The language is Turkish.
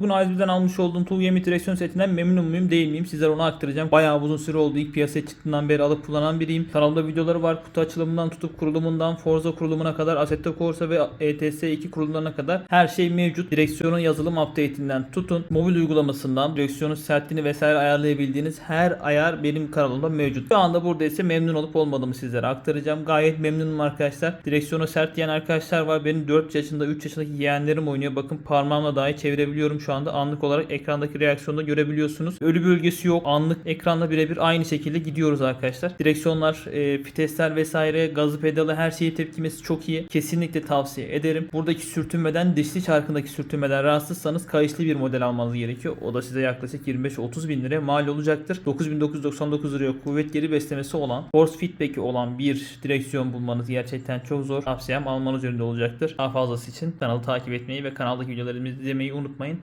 Bugün A101'den almış olduğum Tool Yemi direksiyon setinden memnun muyum değil miyim? Sizlere onu aktaracağım. Bayağı uzun süre oldu. İlk piyasaya çıktığından beri alıp kullanan biriyim. Kanalda videoları var. Kutu açılımından tutup kurulumundan Forza kurulumuna kadar Assetto Corsa ve ETS2 kurulumlarına kadar her şey mevcut. Direksiyonun yazılım update'inden tutun. Mobil uygulamasından direksiyonun sertliğini vesaire ayarlayabildiğiniz her ayar benim kanalımda mevcut. Şu anda burada ise memnun olup olmadığımı sizlere aktaracağım. Gayet memnunum arkadaşlar. Direksiyonu sert diyen arkadaşlar var. Benim 4 yaşında 3 yaşındaki yeğenlerim oynuyor. Bakın parmağımla dahi çevirebiliyorum şu anda. Anlık olarak ekrandaki reaksiyonu da görebiliyorsunuz. Ölü bölgesi yok. Anlık ekranla birebir aynı şekilde gidiyoruz arkadaşlar. Direksiyonlar, e, vitesler vesaire, gazı pedalı her şeyi tepkimesi çok iyi. Kesinlikle tavsiye ederim. Buradaki sürtünmeden, dişli çarkındaki sürtünmeden rahatsızsanız kayışlı bir model almanız gerekiyor. O da size yaklaşık 25-30 bin liraya mal olacaktır. 9999 liraya kuvvet geri beslemesi olan, force feedback'i olan bir direksiyon bulmanız gerçekten çok zor. Tavsiyem almanız yönünde olacaktır. Daha fazlası için kanalı takip etmeyi ve kanaldaki videolarımızı izlemeyi unutmayın.